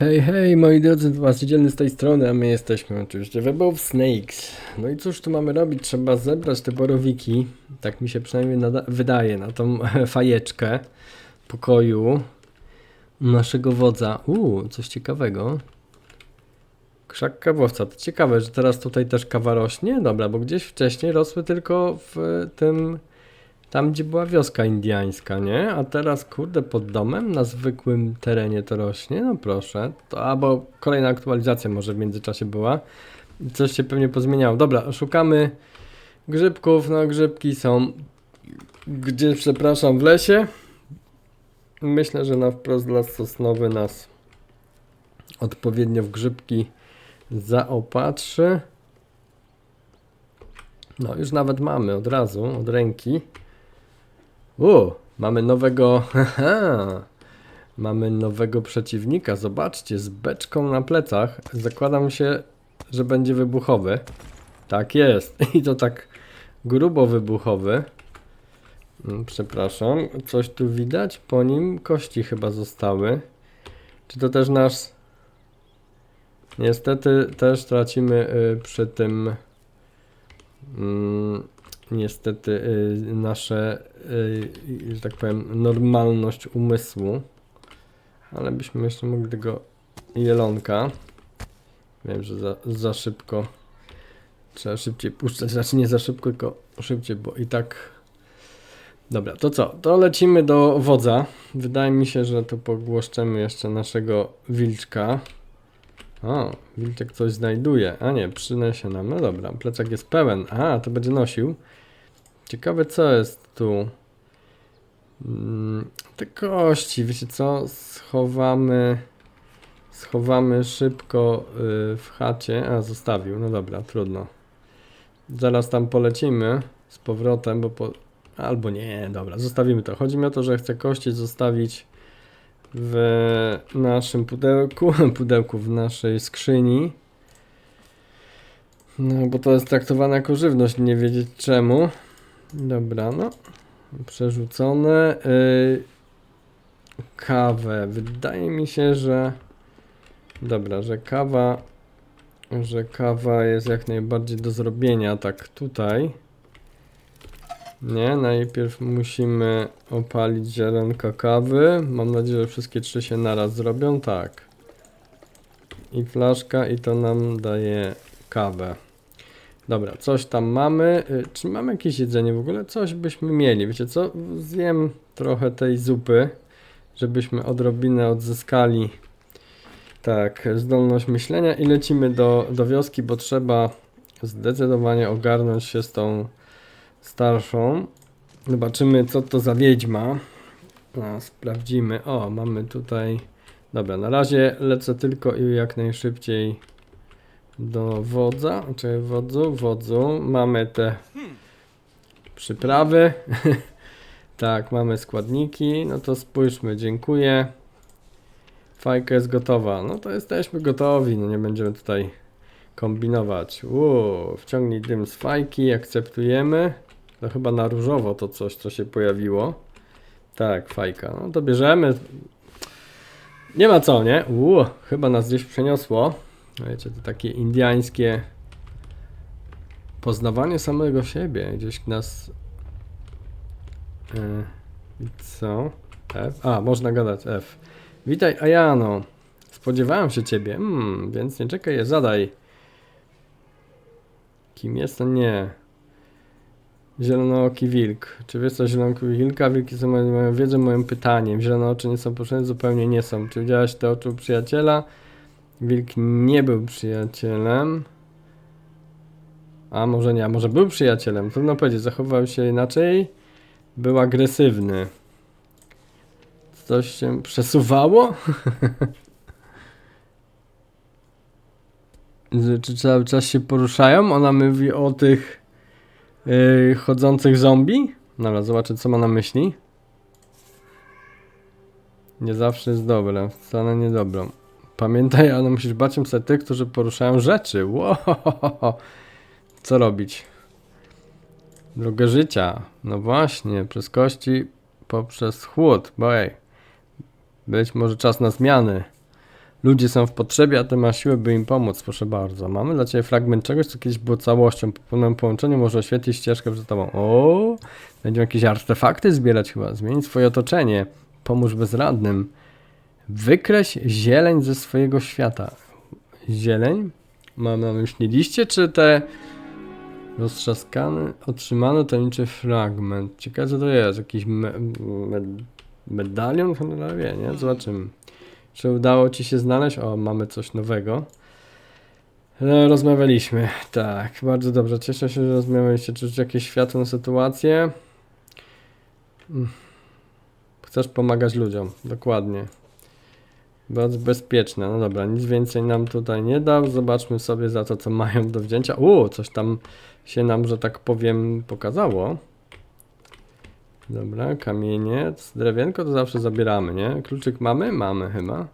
Hej, hej, moi drodzy, właścicielny z tej strony, a my jesteśmy oczywiście Web Snakes. No i cóż tu mamy robić? Trzeba zebrać te borowiki, tak mi się przynajmniej wydaje, na tą fajeczkę pokoju naszego wodza. Uuu, coś ciekawego. Krzak kawowca. To ciekawe, że teraz tutaj też kawa rośnie. Dobra, bo gdzieś wcześniej rosły tylko w tym, tam gdzie była wioska indiańska, nie? A teraz, kurde, pod domem na zwykłym terenie to rośnie. No proszę. To, albo kolejna aktualizacja może w międzyczasie była. Coś się pewnie pozmieniało. Dobra, szukamy grzybków. No, grzybki są gdzieś, przepraszam, w lesie. Myślę, że na wprost las sosnowy nas odpowiednio w grzybki zaopatrzy. No, już nawet mamy od razu, od ręki. U, mamy nowego. Mamy nowego przeciwnika. Zobaczcie, z beczką na plecach. Zakładam się, że będzie wybuchowy. Tak jest. I to tak grubo wybuchowy. Mm, Przepraszam, coś tu widać? Po nim kości chyba zostały. Czy to też nasz. Niestety też tracimy y, przy tym. Niestety y, nasze, y, że tak powiem, normalność umysłu. Ale byśmy jeszcze mogli tego jelonka. Wiem, że za, za szybko. Trzeba szybciej puszczać, znaczy nie za szybko, tylko szybciej, bo i tak. Dobra, to co? To lecimy do wodza. Wydaje mi się, że tu pogłoszczemy jeszcze naszego wilczka. O, wilczek coś znajduje. A nie, przyniesie nam. No dobra, plecak jest pełen. A, to będzie nosił. Ciekawe co jest tu. Mm, te kości, wiecie co? Schowamy. Schowamy szybko y, w chacie. A, zostawił. No dobra, trudno. Zaraz tam polecimy z powrotem, bo po... Albo nie, dobra, zostawimy to. Chodzi mi o to, że chcę kości zostawić w naszym pudełku, pudełku w naszej skrzyni. No, bo to jest traktowane jako żywność, nie wiedzieć czemu. Dobra, no. Przerzucone. Yy, kawę. Wydaje mi się, że. Dobra, że kawa. Że kawa jest jak najbardziej do zrobienia. Tak, tutaj. Nie, najpierw musimy opalić ziarenka kawy. Mam nadzieję, że wszystkie trzy się naraz zrobią. Tak. I flaszka, i to nam daje kawę. Dobra, coś tam mamy. Y, Czy mamy jakieś jedzenie w ogóle? Coś byśmy mieli. Wiecie co? Zjem trochę tej zupy, żebyśmy odrobinę odzyskali tak, zdolność myślenia i lecimy do, do wioski, bo trzeba zdecydowanie ogarnąć się z tą starszą. Zobaczymy, co to za wiedźma. A, sprawdzimy. O, mamy tutaj. Dobra, na razie lecę tylko i jak najszybciej do wodza. Czy wodzu? Wodzu. Mamy te przyprawy. tak, mamy składniki. No to spójrzmy, dziękuję. Fajka jest gotowa. No to jesteśmy gotowi. No nie będziemy tutaj kombinować. Uuu, wciągnij dym z fajki, akceptujemy. To chyba na różowo to coś, co się pojawiło. Tak, fajka. No to bierzemy. Nie ma co, nie? Uuu, chyba nas gdzieś przeniosło. Wiecie, to takie indiańskie poznawanie samego siebie. Gdzieś nas... Yy, co? F? A, można gadać F. Witaj, Ajano. Spodziewałem się ciebie. Hmm, więc nie czekaj, zadaj. Kim jestem? Nie. Zielonooki wilk. Czy wiesz co zielonooki wilka? Wilki są moją, moją wiedzą, moim pytaniem. Zielone oczy nie są potrzebne? Zupełnie nie są. Czy widziałeś te oczy u przyjaciela? Wilk nie był przyjacielem. A może nie, a może był przyjacielem. Trudno powiedzieć, zachowywał się inaczej. Był agresywny. Coś się przesuwało? Czy cały czas się poruszają? Ona mówi o tych yy, chodzących zombie? Dobra, zobaczę co ma na myśli. Nie zawsze jest dobre, wcale nie dobrą. Pamiętaj, ale musisz bać się tych, którzy poruszają rzeczy. Wow. Co robić? Drogę życia. No właśnie, przez kości poprzez chłód. Bo ej, być może czas na zmiany. Ludzie są w potrzebie, a ty masz siłę, by im pomóc. Proszę bardzo. Mamy dla ciebie fragment czegoś, co kiedyś było całością. Po pełnym połączeniu może oświetlić ścieżkę przed tobą. O, będziemy jakieś artefakty zbierać chyba. Zmienić swoje otoczenie. Pomóż bezradnym. Wykreś zieleń ze swojego świata. Zieleń? Mam na myśli liście, czy te roztrzaskane, otrzymano tajemniczy fragment. Ciekawe co to jest. Jakiś me, med, medalion? Cholera wie, nie? Zobaczymy. Czy udało ci się znaleźć? O, mamy coś nowego. E, Rozmawialiśmy. Tak, bardzo dobrze. Cieszę się, że rozmawialiście. Czy jakieś światło na sytuację? Mm. Chcesz pomagać ludziom. Dokładnie. Bardzo bezpieczne. No dobra, nic więcej nam tutaj nie dał. Zobaczmy sobie za to, co mają do wzięcia. U, coś tam się nam, że tak powiem, pokazało. Dobra, kamieniec, drewienko to zawsze zabieramy, nie? Kluczyk mamy? Mamy chyba.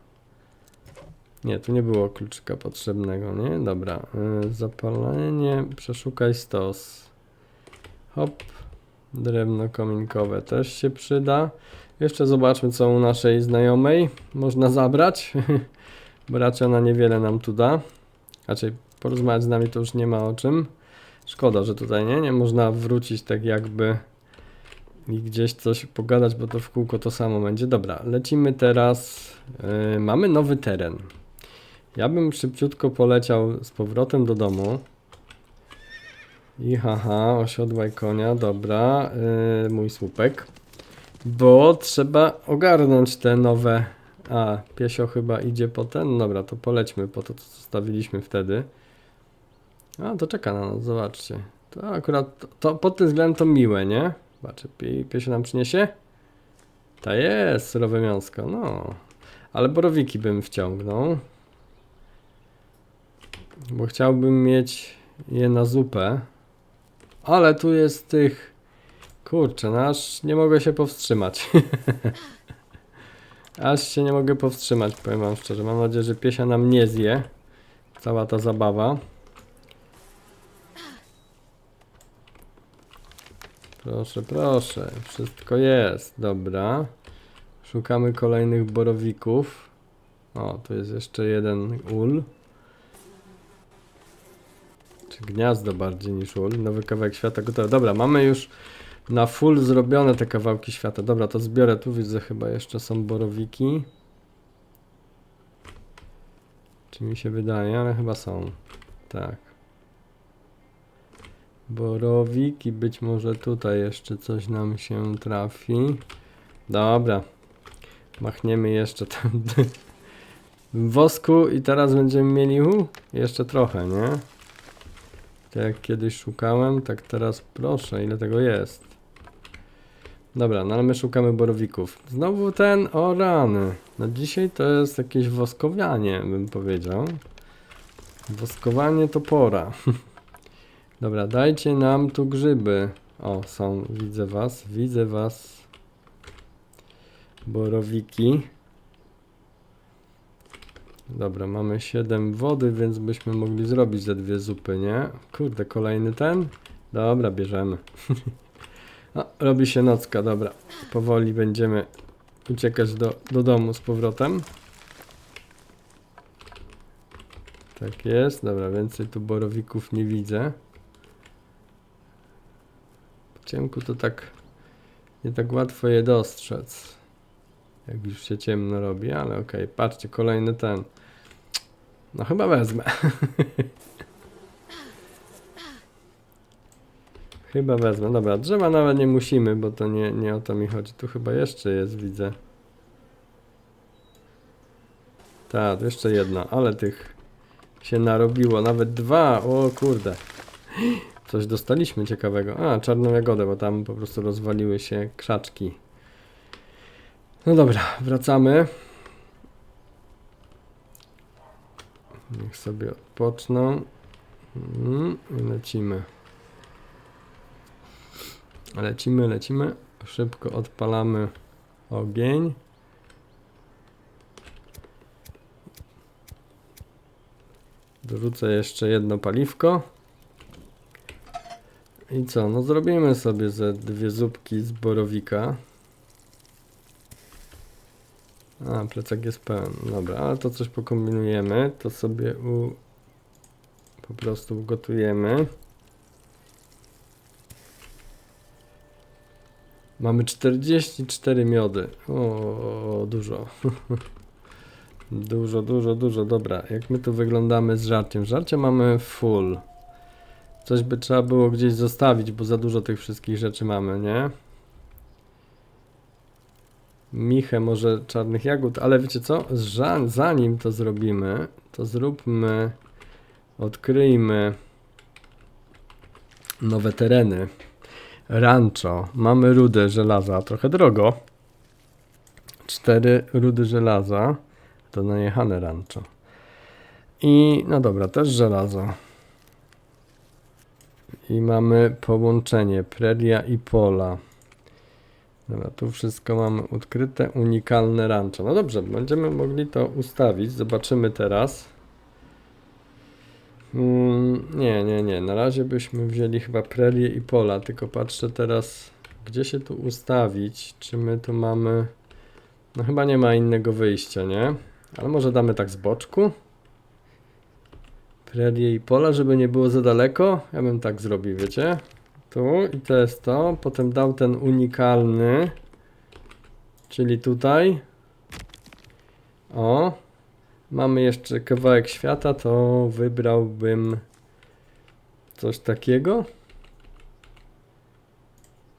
Nie, tu nie było kluczyka potrzebnego, nie? Dobra, y, zapalenie, przeszukaj stos. Hop, drewno kominkowe też się przyda. Jeszcze zobaczmy, co u naszej znajomej można zabrać, bo raczej ona niewiele nam tu da. Raczej porozmawiać z nami to już nie ma o czym. Szkoda, że tutaj nie, nie można wrócić tak jakby i gdzieś coś pogadać, bo to w kółko to samo będzie. Dobra, lecimy teraz. Yy, mamy nowy teren. Ja bym szybciutko poleciał z powrotem do domu. I haha, osiodłaj konia, dobra, yy, mój słupek. Bo trzeba ogarnąć te nowe. A, piesio chyba idzie po ten. Dobra, to polećmy po to, co zostawiliśmy wtedy. A, to czeka na nas, zobaczcie. To akurat, to pod tym względem to miłe, nie? Zobaczę, pie, piesio nam przyniesie? Ta jest, surowe miąsko, no. Ale borowiki bym wciągnął. Bo chciałbym mieć je na zupę. Ale tu jest tych... Kurczę, no aż nie mogę się powstrzymać. aż się nie mogę powstrzymać, powiem wam szczerze. Mam nadzieję, że piesia nam nie zje. Cała ta zabawa. Proszę, proszę. Wszystko jest. Dobra. Szukamy kolejnych borowików. O, tu jest jeszcze jeden ul. Czy gniazdo bardziej niż ul. Nowy kawałek świata gotowy. Dobra, mamy już na full zrobione te kawałki świata. Dobra, to zbiorę. Tu widzę chyba jeszcze są borowiki. Czy mi się wydaje, ale chyba są. Tak. Borowik i być może tutaj jeszcze coś nam się trafi. Dobra. Machniemy jeszcze tam wosku i teraz będziemy mieli jeszcze trochę, nie? Tak jak kiedyś szukałem, tak teraz proszę, ile tego jest. Dobra, no ale my szukamy borowików. Znowu ten, o rany. No dzisiaj to jest jakieś woskowianie, bym powiedział. Woskowanie to pora. Dobra, dajcie nam tu grzyby. O, są, widzę was, widzę was. Borowiki. Dobra, mamy 7 wody, więc byśmy mogli zrobić ze dwie zupy, nie? Kurde, kolejny ten? Dobra, bierzemy. o, robi się nocka, dobra. Powoli będziemy uciekać do, do domu z powrotem. Tak jest, dobra, więcej tu borowików nie widzę. Ciemku to tak nie tak łatwo je dostrzec. Jak już się ciemno robi, ale okej, patrzcie, kolejny ten. No chyba wezmę. chyba wezmę. Dobra, drzewa nawet nie musimy, bo to nie, nie o to mi chodzi. Tu chyba jeszcze jest, widzę. Tak, jeszcze jedno, ale tych się narobiło. Nawet dwa, o kurde. Coś dostaliśmy ciekawego. A, czarną jagodę, bo tam po prostu rozwaliły się krzaczki. No dobra, wracamy. Niech sobie odpoczną. Mm, lecimy. Lecimy, lecimy. Szybko odpalamy ogień. Dorzucę jeszcze jedno paliwko. I co? No zrobimy sobie ze dwie zupki z borowika. A, plecak jest pełen. Dobra, ale to coś pokombinujemy. To sobie u... po prostu ugotujemy. Mamy 44 miody. O, dużo. dużo, dużo, dużo. Dobra, jak my tu wyglądamy z żarciem? Żarcie mamy full. Coś by trzeba było gdzieś zostawić, bo za dużo tych wszystkich rzeczy mamy, nie? Michę może czarnych jagód, ale wiecie co? Zanim to zrobimy, to zróbmy, odkryjmy nowe tereny. Rancho. Mamy rudę żelaza, trochę drogo. Cztery rudy żelaza. To najechane rancho. I no dobra, też żelazo. I mamy połączenie preria i pola. Dobra, tu wszystko mamy odkryte, unikalne rancho. No dobrze, będziemy mogli to ustawić. Zobaczymy teraz. Mm, nie, nie, nie. Na razie byśmy wzięli chyba prerię i pola, tylko patrzę teraz, gdzie się tu ustawić. Czy my tu mamy. No chyba nie ma innego wyjścia, nie? Ale może damy tak z boczku. Prerię i pola, żeby nie było za daleko. Ja bym tak zrobił, wiecie? Tu i to jest to. Potem dał ten unikalny. Czyli tutaj. O. Mamy jeszcze kawałek świata, to wybrałbym coś takiego.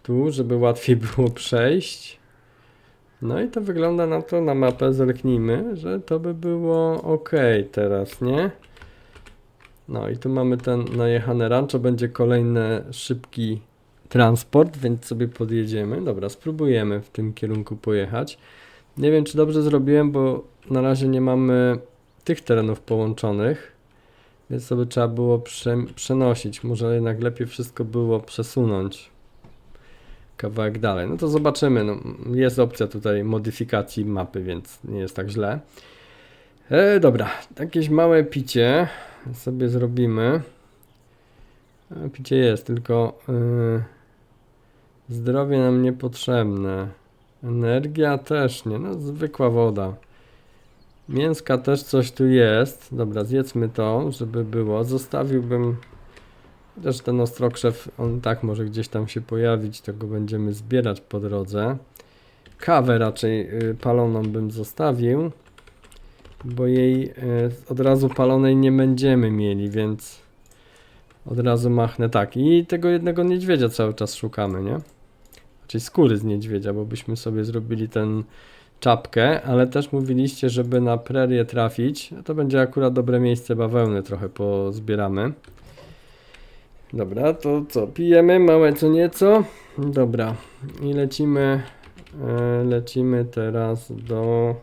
Tu, żeby łatwiej było przejść. No i to wygląda na to, na mapę zerknijmy, że to by było ok teraz, nie? No i tu mamy ten najechane rancho, będzie kolejny szybki transport, więc sobie podjedziemy. Dobra, spróbujemy w tym kierunku pojechać. Nie wiem, czy dobrze zrobiłem, bo na razie nie mamy tych terenów połączonych, więc by trzeba było prze, przenosić. Może jednak lepiej wszystko było przesunąć kawałek dalej. No to zobaczymy. No, jest opcja tutaj modyfikacji mapy, więc nie jest tak źle. E, dobra, jakieś małe picie sobie zrobimy. E, picie jest, tylko e, zdrowie nam niepotrzebne. Energia też nie, no zwykła woda. Mięska też coś tu jest. Dobra, zjedzmy to, żeby było. Zostawiłbym też ten ostrokrzew, on tak może gdzieś tam się pojawić, to go będziemy zbierać po drodze. Kawę raczej y, paloną bym zostawił, bo jej y, od razu palonej nie będziemy mieli, więc od razu machnę tak. I tego jednego niedźwiedzia cały czas szukamy, nie? Czyli skóry z niedźwiedzia, bo byśmy sobie zrobili ten czapkę, ale też mówiliście, żeby na prerię trafić, to będzie akurat dobre miejsce, bawełny trochę pozbieramy. Dobra, to co, pijemy małe co nieco? Dobra, i lecimy, e, lecimy teraz do...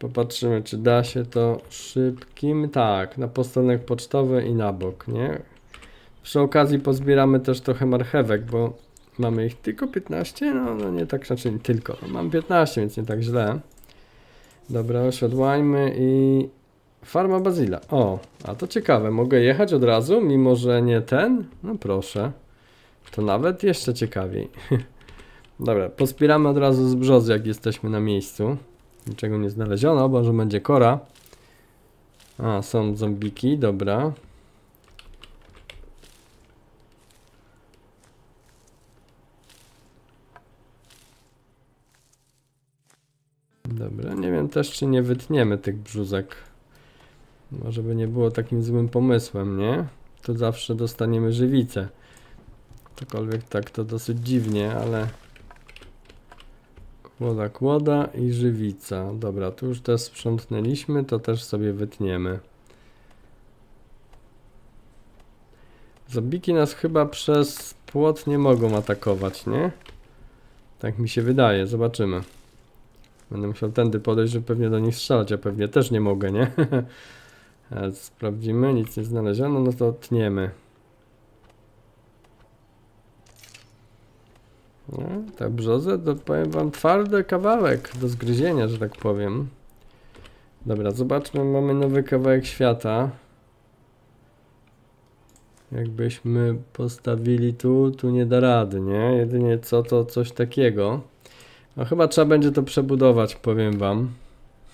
Popatrzymy, czy da się to szybkim, tak, na posterunek pocztowy i na bok, nie? Przy okazji pozbieramy też trochę marchewek, bo Mamy ich tylko 15? No, no nie tak, znaczy nie tylko. No, mam 15, więc nie tak źle. Dobra, osiodłajmy i... Farma Bazila. O, a to ciekawe. Mogę jechać od razu, mimo że nie ten? No proszę. To nawet jeszcze ciekawiej. Dobra, pospieramy od razu z brzozy, jak jesteśmy na miejscu. Niczego nie znaleziono, może będzie kora. A, są zombiki, dobra. Dobra, nie wiem też, czy nie wytniemy tych brzuzek. Może by nie było takim złym pomysłem, nie? To zawsze dostaniemy żywicę. Cokolwiek tak to dosyć dziwnie, ale... Kłoda, kłoda i żywica. Dobra, tu już też sprzątnęliśmy, to też sobie wytniemy. Zombiki nas chyba przez płot nie mogą atakować, nie? Tak mi się wydaje, zobaczymy. Będę musiał tędy podejść, żeby pewnie do nich strzelać, a pewnie też nie mogę, nie? Sprawdzimy, nic nie znaleziono, no to tniemy. No, ta brzozę to powiem wam twardy kawałek do zgryzienia, że tak powiem. Dobra, zobaczmy, mamy nowy kawałek świata. Jakbyśmy postawili tu, tu nie da rady, nie? Jedynie co to coś takiego. No chyba trzeba będzie to przebudować, powiem wam.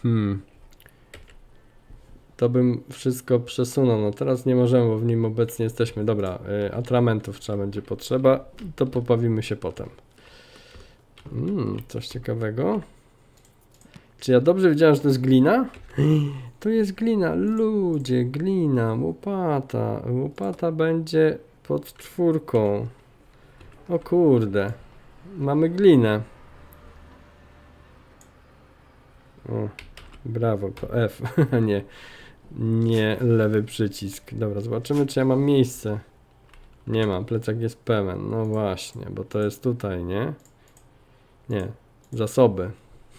Hmm. To bym wszystko przesunął. No teraz nie możemy, bo w nim obecnie jesteśmy. Dobra, y, atramentów trzeba będzie potrzeba. To popawimy się potem. Mm, coś ciekawego. Czy ja dobrze wiedziałem, że to jest glina? To jest glina, ludzie, glina, łopata. Łopata będzie pod czwórką. O kurde. Mamy glinę. O, brawo, to F. nie, nie lewy przycisk. Dobra, zobaczymy, czy ja mam miejsce. Nie mam, plecak jest pełen. No właśnie, bo to jest tutaj, nie? Nie, zasoby.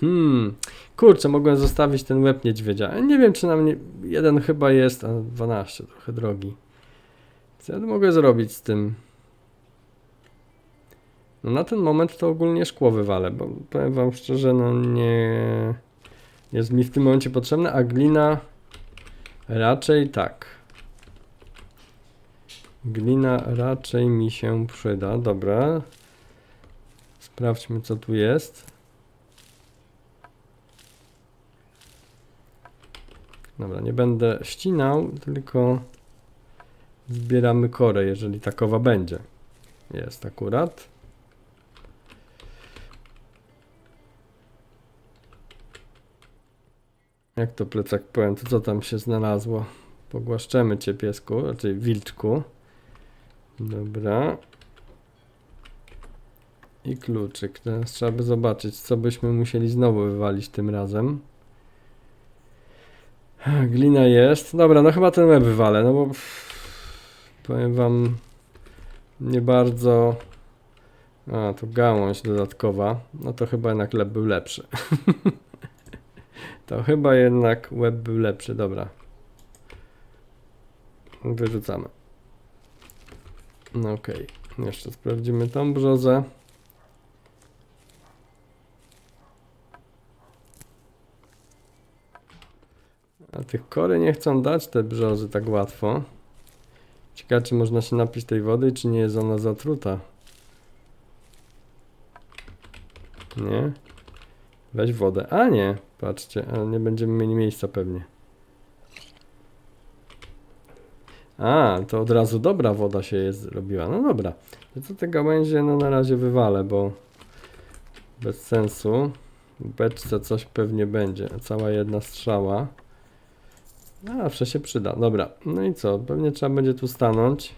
Hmm, kurczę, mogłem zostawić ten łeb niedźwiedzia. Nie wiem, czy na mnie jeden chyba jest, a 12, trochę drogi. Co ja mogę zrobić z tym? No na ten moment to ogólnie szkło wywalę, bo powiem wam szczerze, no nie jest mi w tym momencie potrzebne, a glina raczej tak. Glina raczej mi się przyda, dobra. Sprawdźmy co tu jest. Dobra, nie będę ścinał, tylko zbieramy korę, jeżeli takowa będzie. Jest akurat. Jak to plecak powiem, to co tam się znalazło? Pogłaszczemy cię piesku, raczej wilczku. Dobra. I kluczyk. Teraz trzeba by zobaczyć, co byśmy musieli znowu wywalić tym razem. Glina jest. Dobra, no chyba ten łeb wywalę, no bo pff, powiem wam nie bardzo. A, tu gałąź dodatkowa. No to chyba jednak łeb był lepszy. to chyba jednak łeb był lepszy, dobra. Wyrzucamy. No okej. Jeszcze sprawdzimy tą brzozę. A tych kory nie chcą dać te brzozy tak łatwo. Ciekawe, czy można się napić tej wody, czy nie jest ona zatruta. Nie? Weź wodę. A nie, patrzcie, ale nie będziemy mieli miejsca pewnie. A, to od razu dobra woda się jest zrobiła. No dobra. To co te gałęzie no na razie wywalę, bo bez sensu. W beczce coś pewnie będzie. Cała jedna strzała. A, zawsze się przyda. Dobra, no i co? Pewnie trzeba będzie tu stanąć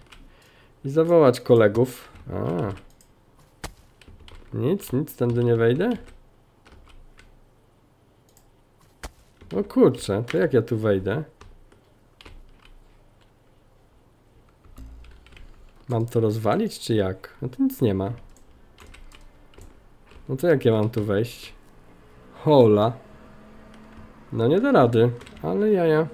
i zawołać kolegów. A. Nic, nic, tędy nie wejdę? O kurczę, to jak ja tu wejdę? Mam to rozwalić, czy jak? No to nic nie ma. No to jak ja mam tu wejść? Hola. No nie da rady, ale jaja.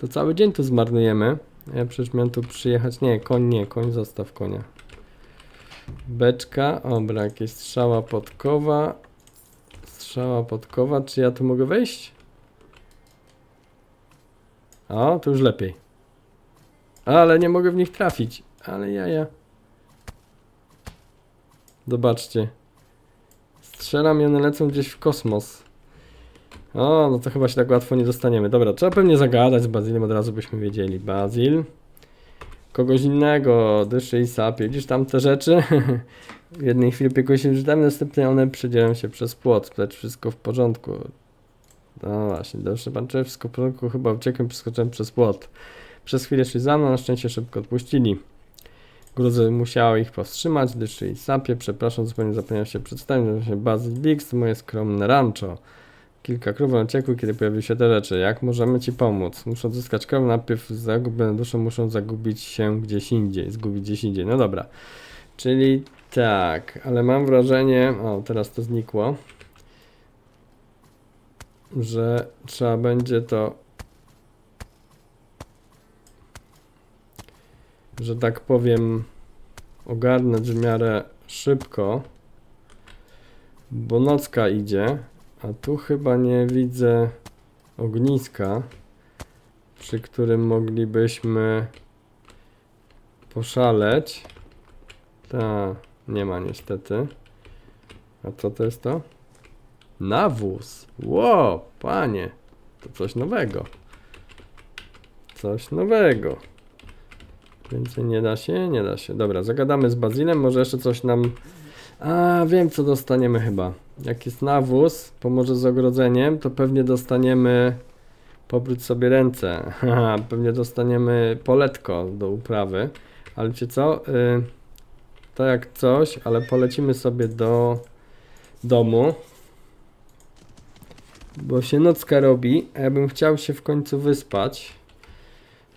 To cały dzień tu zmarnujemy. Ja przecież miałem tu przyjechać. Nie, koń nie, koń zostaw konia. Beczka, obra, jakieś strzała podkowa. Strzała podkowa, czy ja tu mogę wejść? O, to już lepiej. Ale nie mogę w nich trafić. Ale jaja. Zobaczcie. Strzelam i one lecą gdzieś w kosmos. O, no to chyba się tak łatwo nie dostaniemy. Dobra, trzeba pewnie zagadać z Bazilem, od razu byśmy wiedzieli. Bazil. Kogoś innego, dyszy i sapie. Widzisz tam te rzeczy? w jednej chwili opiekuję się życiami, następnie one przedzielą się przez płot. Lecz wszystko w porządku. No właśnie, dobrze pan czy wszystko w porządku. Chyba uciekłem, przeskoczyłem przez płot. Przez chwilę szli za mną, na szczęście szybko odpuścili. Gruzy musiały ich powstrzymać, dyszy i sapie. Przepraszam, zupełnie zapomniałem się przedstawić. Nazywam się Bazyl Bix, moje skromne rancho. Kilka krów uciekły, kiedy pojawiły się te rzeczy. Jak możemy ci pomóc? Muszę odzyskać krowę, najpierw zagubione dusze muszą zagubić się gdzieś indziej, zgubić gdzieś indziej. No dobra. Czyli tak, ale mam wrażenie, o teraz to znikło, że trzeba będzie to, że tak powiem, ogarnąć w miarę szybko, bo nocka idzie. A tu chyba nie widzę ogniska, przy którym moglibyśmy poszaleć. Ta, nie ma niestety. A co to jest to? Nawóz. Ło, panie. To coś nowego. Coś nowego. Więcej nie da się? Nie da się. Dobra, zagadamy z Bazilem, może jeszcze coś nam... A, wiem co dostaniemy chyba. Jak jest nawóz, pomoże z ogrodzeniem, to pewnie dostaniemy... Pobróć sobie ręce. Pewnie dostaniemy poletko do uprawy. Ale wiecie co? Y, to jak coś, ale polecimy sobie do domu. Bo się nocka robi, a ja bym chciał się w końcu wyspać.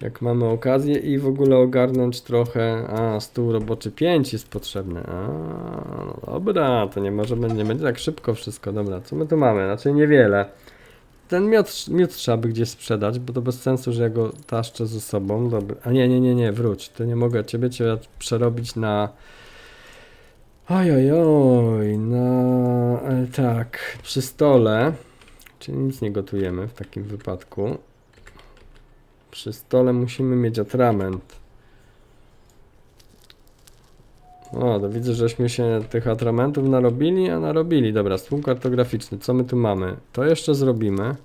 Jak mamy okazję i w ogóle ogarnąć trochę. A, stół roboczy 5 jest potrzebny. A, no dobra, to nie może nie będzie tak szybko wszystko. Dobra, co my tu mamy? Znaczy niewiele. Ten miód, miód trzeba by gdzieś sprzedać, bo to bez sensu, że ja go taszczę ze sobą. Dobra. A nie, nie, nie, nie, wróć. To nie mogę ciebie cię przerobić na. Oj, oj, oj, na. E, tak, przy stole. Czyli nic nie gotujemy w takim wypadku. Przy stole musimy mieć atrament. O, to widzę, żeśmy się tych atramentów narobili, a narobili. Dobra, stół kartograficzny. Co my tu mamy? To jeszcze zrobimy.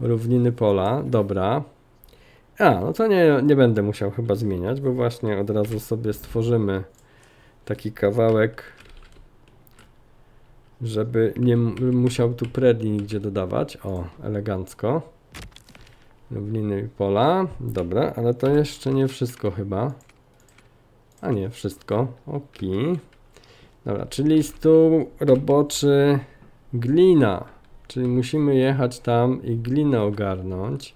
Równiny pola. Dobra. A, no to nie, nie będę musiał chyba zmieniać, bo właśnie od razu sobie stworzymy taki kawałek, żeby nie musiał tu predni nigdzie dodawać. O, elegancko. Równiny pola. Dobra, ale to jeszcze nie wszystko chyba. A nie, wszystko. Ok. Dobra, czyli stół roboczy glina. Czyli musimy jechać tam i glinę ogarnąć.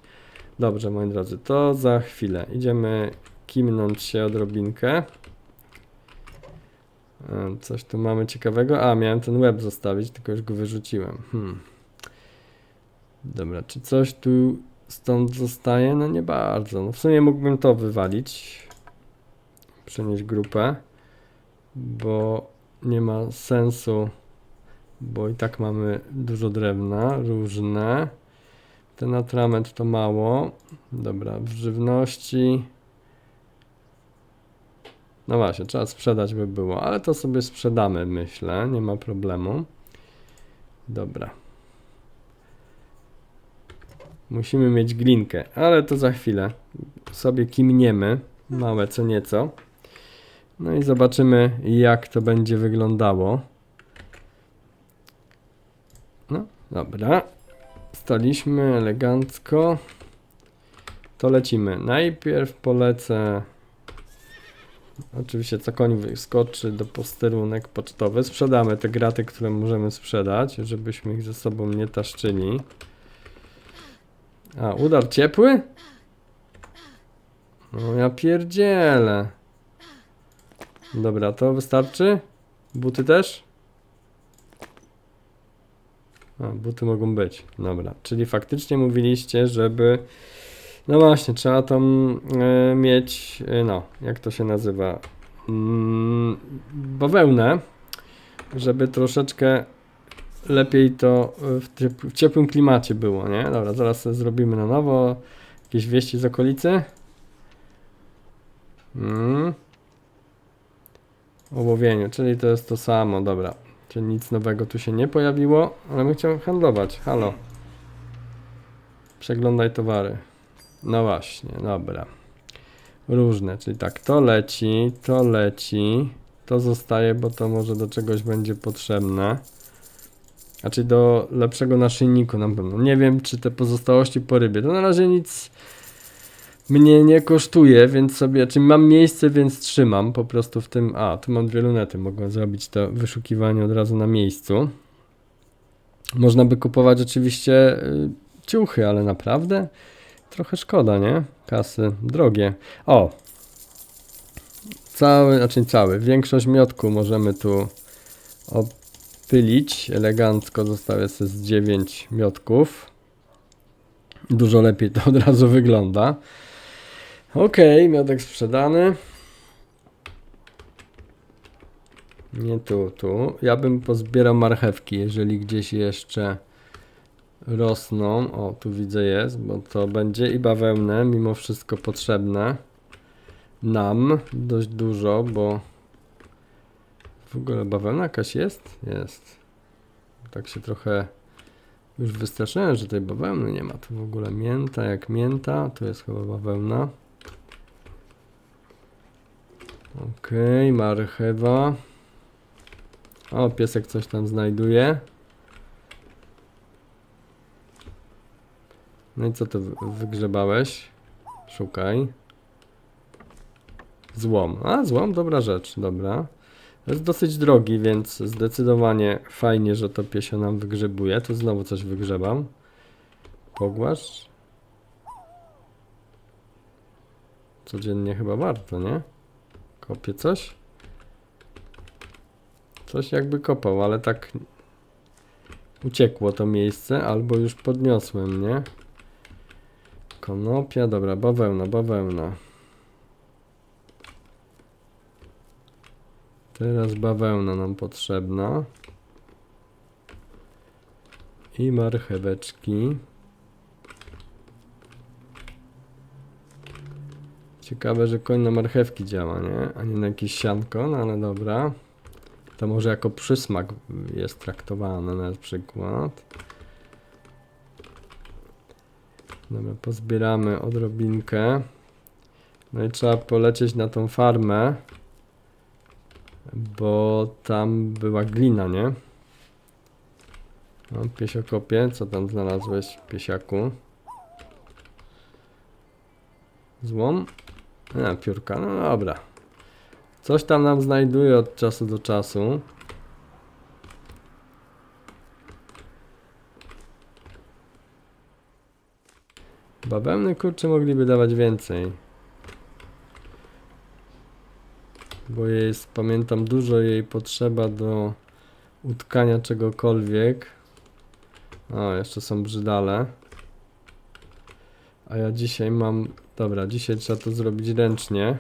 Dobrze, moi drodzy, to za chwilę. Idziemy kimnąć się odrobinkę. E, Coś tu mamy ciekawego. A, miałem ten web zostawić, tylko już go wyrzuciłem. Hmm. Dobra, czy coś tu stąd zostaje? No nie bardzo. No w sumie mógłbym to wywalić przenieść grupę, bo nie ma sensu, bo i tak mamy dużo drewna, różne. Ten atrament to mało. Dobra, w żywności. No właśnie, trzeba sprzedać by było, ale to sobie sprzedamy, myślę, nie ma problemu. Dobra. Musimy mieć glinkę, ale to za chwilę. Sobie kimniemy, małe co nieco. No i zobaczymy, jak to będzie wyglądało. No, dobra. Staliśmy elegancko. To lecimy. Najpierw polecę. Oczywiście, co koń wyskoczy do posterunek pocztowy. Sprzedamy te graty, które możemy sprzedać, żebyśmy ich ze sobą nie taszczyli. A, udar ciepły? No ja pierdzielę. Dobra, to wystarczy? Buty też? A, buty mogą być. Dobra, czyli faktycznie mówiliście, żeby... No właśnie, trzeba tam e, mieć, e, no, jak to się nazywa? Mm, bawełnę, żeby troszeczkę lepiej to w, ciep- w ciepłym klimacie było, nie? Dobra, zaraz zrobimy na nowo. Jakieś wieści z okolicy? Mm. Ołowieniu, czyli to jest to samo, dobra. Czyli nic nowego tu się nie pojawiło, ale bym chciał handlować. Halo. Przeglądaj towary. No właśnie, dobra. Różne, czyli tak, to leci, to leci, to zostaje, bo to może do czegoś będzie potrzebne. Czyli do lepszego naszyjniku na pewno. Nie wiem, czy te pozostałości po rybie. To na razie nic mnie nie kosztuje, więc sobie, czyli mam miejsce, więc trzymam po prostu w tym. A, tu mam dwie lunety, mogę zrobić to wyszukiwanie od razu na miejscu. Można by kupować oczywiście y, ciuchy, ale naprawdę trochę szkoda, nie? Kasy drogie. O! Cały, znaczy cały, większość miotku możemy tu opylić. Elegancko zostawię sobie z 9 miotków. Dużo lepiej to od razu wygląda. Okej, miodek sprzedany. Nie tu, tu. Ja bym pozbierał marchewki, jeżeli gdzieś jeszcze rosną. O, tu widzę jest, bo to będzie i bawełnę, mimo wszystko potrzebne nam dość dużo, bo W ogóle bawełna jakaś jest? Jest. Tak się trochę już wystraszyłem, że tej bawełny nie ma. Tu w ogóle mięta jak mięta. To jest chyba bawełna. Okej, marchewa. O, piesek coś tam znajduje. No i co to wy- wygrzebałeś? Szukaj. Złom. A, złom, dobra rzecz, dobra. Jest dosyć drogi, więc zdecydowanie fajnie, że to piesio nam wygrzebuje. Tu znowu coś wygrzebam. Pogłaszcz. Codziennie chyba warto, nie? Kopię coś? Coś jakby kopał, ale tak uciekło to miejsce, albo już podniosłem, nie? Konopia, dobra, bawełna, bawełna. Teraz bawełna nam potrzebna. I marcheweczki. Ciekawe, że koń na marchewki działa, nie? A nie na jakieś sianko, no ale dobra. To może jako przysmak jest traktowane na przykład. Dobra, pozbieramy odrobinkę. No i trzeba polecieć na tą farmę, bo tam była glina, nie? No, piesiokopie, co tam znalazłeś, piesiaku? Złom? A, piórka, no dobra. Coś tam nam znajduje od czasu do czasu. Bawełny kurczę mogliby dawać więcej. Bo jest, pamiętam, dużo jej potrzeba do utkania czegokolwiek. O, jeszcze są brzydale. A ja dzisiaj mam... Dobra, dzisiaj trzeba to zrobić ręcznie.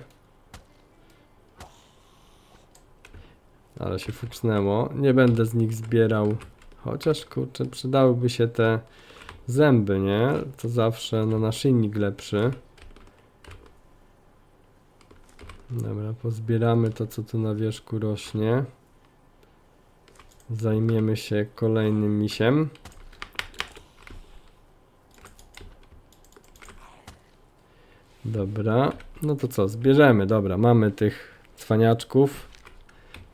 Ale się fuksnęło. Nie będę z nich zbierał. Chociaż kurczę, przydałyby się te zęby, nie? To zawsze na naszyjnik lepszy. Dobra, pozbieramy to, co tu na wierzchu rośnie. Zajmiemy się kolejnym misiem. Dobra, no to co, zbierzemy, dobra, mamy tych cwaniaczków.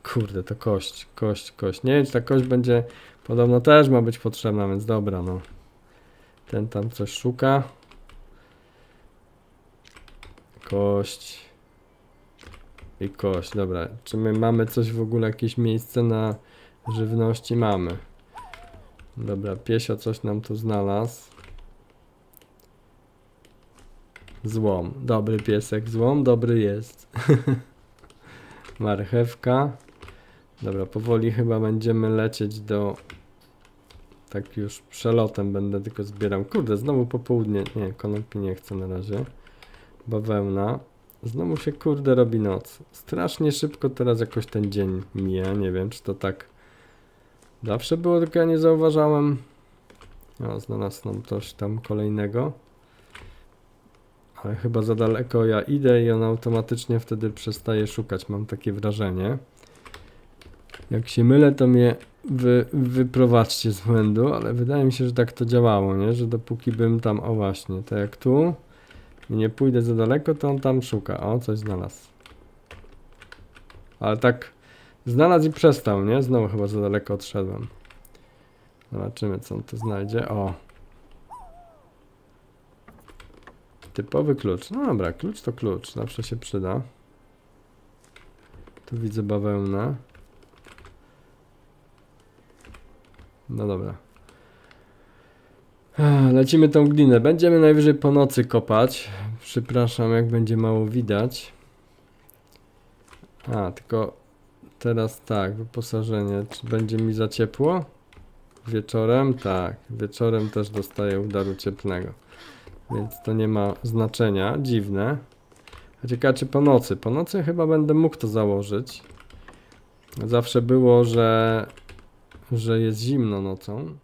Kurde, to kość, kość, kość. Nie wiem, czy ta kość będzie, podobno też ma być potrzebna, więc dobra, no. Ten tam coś szuka. Kość. I kość, dobra. Czy my mamy coś w ogóle, jakieś miejsce na żywności? Mamy. Dobra, piesio coś nam tu znalazł. Złom. Dobry piesek. Złom dobry jest. Marchewka. Dobra, powoli chyba będziemy lecieć do... Tak już przelotem będę tylko zbieram. Kurde, znowu popołudnie. Nie, konopi nie chcę na razie. Bawełna. Znowu się kurde robi noc. Strasznie szybko teraz jakoś ten dzień mija. Nie wiem, czy to tak zawsze było, tylko ja nie zauważałem. O, znalazł nam coś tam kolejnego. Ale chyba za daleko ja idę i on automatycznie wtedy przestaje szukać. Mam takie wrażenie. Jak się mylę, to mnie wy, wyprowadźcie z błędu, ale wydaje mi się, że tak to działało, nie? Że dopóki bym tam, o właśnie, tak jak tu, nie pójdę za daleko, to on tam szuka. O, coś znalazł. Ale tak znalazł i przestał, nie? Znowu chyba za daleko odszedłem. Zobaczymy, co on tu znajdzie. O. Typowy klucz. No dobra, klucz to klucz. Zawsze się przyda. Tu widzę bawełnę. No dobra. Lecimy tą glinę. Będziemy najwyżej po nocy kopać. Przepraszam, jak będzie mało widać. A, tylko teraz tak, wyposażenie. Czy będzie mi za ciepło? Wieczorem? Tak. Wieczorem też dostaję udaru cieplnego. Więc to nie ma znaczenia. Dziwne. Ciekawe czy po nocy. Po nocy chyba będę mógł to założyć. Zawsze było, że, że jest zimno nocą.